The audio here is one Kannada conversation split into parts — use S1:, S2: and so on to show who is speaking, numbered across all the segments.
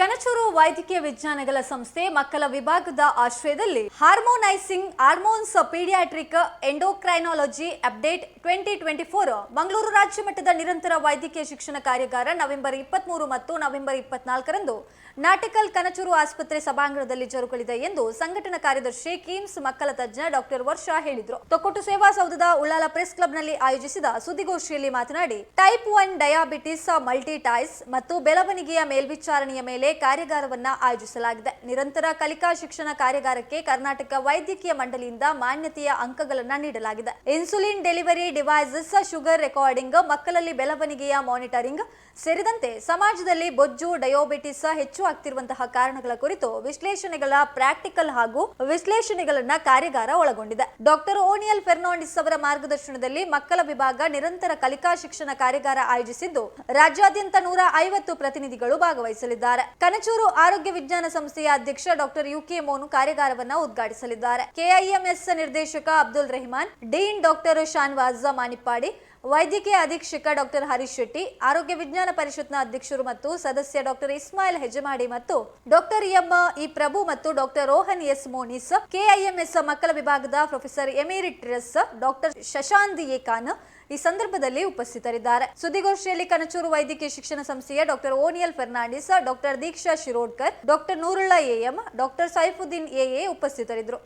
S1: ಕನಚೂರು ವೈದ್ಯಕೀಯ ವಿಜ್ಞಾನಗಳ ಸಂಸ್ಥೆ ಮಕ್ಕಳ ವಿಭಾಗದ ಆಶ್ರಯದಲ್ಲಿ harmonising hormones paediatric endocrinology update twenty twenty four. Mangaluru ರಾಜ್ಯ ಮಟ್ಟದ ನಿರಂತರ ವೈದ್ಯಕೀಯ ಶಿಕ್ಷಣ ಕಾರ್ಯಾಗಾರ ನವೆಂಬರ್ ಇಪ್ಪತ್ಮೂರು ಮತ್ತು ನವೆಂಬರ್ ಇಪ್ಪತ್ನಾಲ್ಕರಂದು ನಾಟಿಕಲ್ ಕನಚೂರು ಆಸ್ಪತ್ರೆ ಸಭಾಂಗಣದಲ್ಲಿ ಜರುಗಲಿದೆ ಎಂದು ಸಂಘಟನಾ ಕಾರ್ಯದರ್ಶಿ ಕಿಮ್ಸ್ ಮಕ್ಕಳ ತಜ್ಞ ಡಾಕ್ಟರ್ ವರ್ಷ ಹೇಳಿದರು. ತೊಕ್ಕೊಟ್ಟು ಸೇವಾ ಸೌಧದ ಉಳ್ಳಾಲ ಪ್ರೆಸ್ ಕ್ಲಬ್ನಲ್ಲಿ ಆಯೋಜಿಸಿದ ಸುದ್ದಿಗೋಷ್ಠಿಯಲ್ಲಿ ಮಾತನಾಡಿ, ಟೈಪ್ ಒನ್ ಡಯಾಬಿಟಿಸ್ ಮಲ್ಟಿಟೈಸ್ ಮತ್ತು ಬೆಳವಣಿಗೆಯ ಮೇಲ್ವಿಚಾರಣೆಯ ಮೇಲೆ ಕಾರ್ಯಾಗಾರವನ್ನ ಆಯೋಜಿಸಲಾಗಿದೆ. ನಿರಂತರ ಕಲಿಕಾ ಶಿಕ್ಷಣ ಕಾರ್ಯಾಗಾರಕ್ಕೆ ಕರ್ನಾಟಕ ವೈದ್ಯಕೀಯ ಮಂಡಳಿಯಿಂದ ಮಾನ್ಯತೆಯ ಅಂಕಗಳನ್ನು ನೀಡಲಾಗಿದೆ. Insulin delivery devices, sugar recording, ಮಕ್ಕಳಲ್ಲಿ ಬೆಳವಣಿಗೆಯ ಮಾನಿಟರಿಂಗ್ ಸೇರಿದಂತೆ ಸಮಾಜದಲ್ಲಿ ಬೊಜ್ಜು, ಡಯೋಬಿಟಿಸ್ ಹೆಚ್ಚು ಆಗ್ತಿರುವಂತಹ ಕಾರಣಗಳ ಕುರಿತು ವಿಶ್ಲೇಷಣೆಗಳ ಪ್ರಾಕ್ಟಿಕಲ್ ಹಾಗೂ ವಿಶ್ಲೇಷಣೆಗಳನ್ನ ಕಾರ್ಯಾಗಾರ ಒಳಗೊಂಡಿದೆ. ಡಾಕ್ಟರ್ ಓನಿಯಲ್ ಫೆರ್ನಾಂಡಿಸ್ ಅವರ ಮಾರ್ಗದರ್ಶನದಲ್ಲಿ ಮಕ್ಕಳ ವಿಭಾಗ ನಿರಂತರ ಕಲಿಕಾ ಶಿಕ್ಷಣ ಕಾರ್ಯಾಗಾರ ಆಯೋಜಿಸಿದ್ದು, ರಾಜ್ಯಾದ್ಯಂತ ನೂರ ಐವತ್ತು ಪ್ರತಿನಿಧಿಗಳು ಭಾಗವಹಿಸಲಿದ್ದಾರೆ. ಕನಚೂರು ಆರೋಗ್ಯ ವಿಜ್ಞಾನ ಸಂಸ್ಥೆಯ ಅಧ್ಯಕ್ಷ ಡಾಕ್ಟರ್ ಯುಕೆ ಮೋನು ಕಾರ್ಯಾಗಾರವನ್ನು ಉದ್ಘಾಟಿಸಲಿದ್ದಾರೆ. ಕೆಐಎಂಎಸ್ ನಿರ್ದೇಶಕ ಅಬ್ದುಲ್ ರೆಹಮಾನ್, ಡೀನ್ ಡಾಕ್ಟರ್ ಶಾನ್ವಾಜ್ ಮಾನಿಪ್ಪಾಡಿ ವೈದ್ಯಕೀಯ ಅಧೀಕ್ಷಕ ಡಾಕ್ಟರ್ ಹರೀಶ್ ಶೆಟ್ಟಿ, ಆರೋಗ್ಯ ವಿಜ್ಞಾನ ಪರಿಷತ್ನ ಅಧ್ಯಕ್ಷರು ಮತ್ತು ಸದಸ್ಯ ಡಾಕ್ಟರ್ ಇಸ್ಮಾಯಿಲ್ ಹೆಜಮಾಡಿ ಮತ್ತು ಡಾಕ್ಟರ್ ಎಂ ಇ ಪ್ರಭು ಮತ್ತು doctor Rohan S Monis, KIMS ಮಕ್ಕಳ ವಿಭಾಗದ ಪ್ರೊಫೆಸರ್ ಎಮಿರಿಟ್ರಸ್, ಡಾಕ್ಟರ್ ಶಶಾಂತ್ ಏಕಾನ್ ಈ ಸಂದರ್ಭದಲ್ಲಿ ಉಪಸ್ಥಿತರಿದ್ದಾರೆ. ಸುದ್ದಿಗೋಷ್ಠಿಯಲ್ಲಿ ಕನಚೂರು ವೈದ್ಯಕೀಯ ಶಿಕ್ಷಣ ಸಂಸ್ಥೆಯ doctor Oniel Fernandes, doctor Deeksha Shirodkar, doctor Noorulla AM, doctor Saifuddin AA ಉಪಸ್ಥಿತರಿದ್ದರು.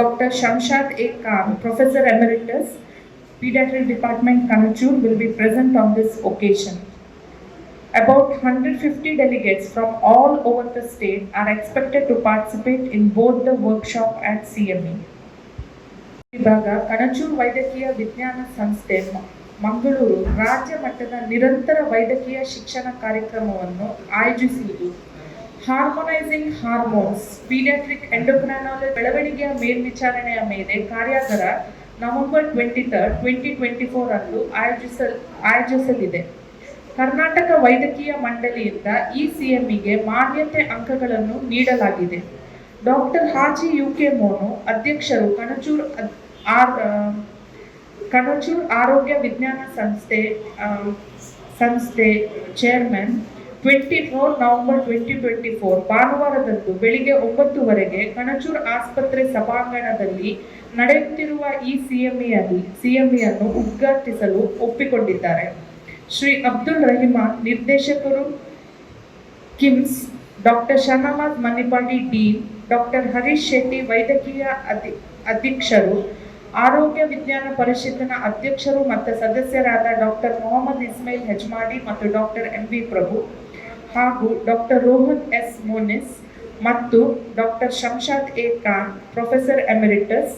S2: Doctor Shamshad ಏಕಾನ್ professor emeritus Pediatric Department, Kanachur, will be present on this occasion. About 150 delegates from all over the state are expected to participate in both the workshop at CME. ವಿಭಾಗ ಕಣಚೂರು ವೈದ್ಯಕೀಯ ವಿಜ್ಞಾನ ಸಂಸ್ಥೆ ಮಂಗಳೂರು ರಾಜ್ಯ ಮಟ್ಟದ ನಿರಂತರ ವೈದ್ಯಕೀಯ ಶಿಕ್ಷಣ ಕಾರ್ಯಕ್ರಮವನ್ನು ಆಯೋಜಿಸುವುದು ಹಾರ್ಮೋನೈಸಿಂಗ್ ಹಾರ್ಮೋನ್ಸ್ ಪೀಡಿಯಾಟ್ರಿಕ್ ಎಂಡೋಕ್ರೈನಾಲಜಿ ಬೆಳವಣಿಗೆಯ ಮೇಲ್ವಿಚಾರಣೆಯ ಮೇಲೆ ಕಾರ್ಯಾಗಾರ November twenty third twenty twenty four ಅಂದು ಆಯೋಜಿಸಲ್, ಆಯೋಜಿಸಲಿದೆ. ಕರ್ನಾಟಕ ವೈದ್ಯಕೀಯ ಮಂಡಳಿಯಿಂದ ಈ ಸಿಎಂಇಗೆ ಮಾನ್ಯತೆ ಅಂಕಗಳನ್ನು ನೀಡಲಾಗಿದೆ. Doctor Haji U K Monu, ಅಧ್ಯಕ್ಷರು ಕಣಚೂರ್ ಆರ್ ಕಣಚೂರ್ ಆರೋಗ್ಯ ವಿಜ್ಞಾನ ಸಂಸ್ಥೆ ಸಂಸ್ಥೆ, chairman twenty four November twenty twenty four ಭಾನುವಾರದಂದು ಬೆಳಿಗ್ಗೆ ಒಂಬತ್ತುವರೆಗೆ ಕಣಚೂರು ಆಸ್ಪತ್ರೆ ಸಭಾಂಗಣದಲ್ಲಿ ನಡೆಯುತ್ತಿರುವ ಈ ಸಿಎಂಇಯಲ್ಲಿ ಸಿಎಂಇಯನ್ನು ಉದ್ಘಾಟಿಸಲು ಒಪ್ಪಿಕೊಂಡಿದ್ದಾರೆ. ಶ್ರೀ ಅಬ್ದುಲ್ ರಹಿಮಾನ್ ನಿರ್ದೇಶಕರು KIMS, doctor Shahnaz Manipady dean doctor Harish Shetty, ವೈದ್ಯಕೀಯ ಅಧಿ, ಅಧೀಕ್ಷರು, ಆರೋಗ್ಯ ವಿಜ್ಞಾನ ಪರಿಷತ್ತಿನ ಅಧ್ಯಕ್ಷರು ಮತ್ತು ಸದಸ್ಯರಾದ ಡಾಕ್ಟರ್ ಮೊಹಮ್ಮದ್ ಇಸ್ಮೈಲ್ ಹೆಜ್ಮಾಡಿ ಮತ್ತು ಡಾಕ್ಟರ್ ಎಂ ವಿ ಪ್ರಭು ಹಾಗೂ ಡಾಕ್ಟರ್ ರೋಹನ್ ಎಸ್ ಮೋನಿಸ್ ಮತ್ತು doctor Shamshad A Khan professor emeritus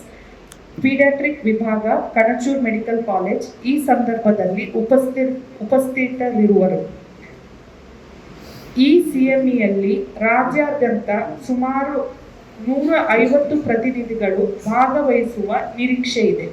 S2: pediatric ವಿಭಾಗ ಕಣಚೂರ್ ಮೆಡಿಕಲ್ ಕಾಲೇಜ್ ಈ ಸಂದರ್ಭದಲ್ಲಿ ಉಪಸ್ಥಿ, ಉಪಸ್ಥಿತರಿರುವರು. ಈ ಸಿಎಂಇಯಲ್ಲಿ ರಾಜ್ಯಾದ್ಯಂತ ಸುಮಾರು ನೂರ ಐವತ್ತು ಪ್ರತಿನಿಧಿಗಳು ಭಾಗವಹಿಸುವ ನಿರೀಕ್ಷೆ ಇದೆ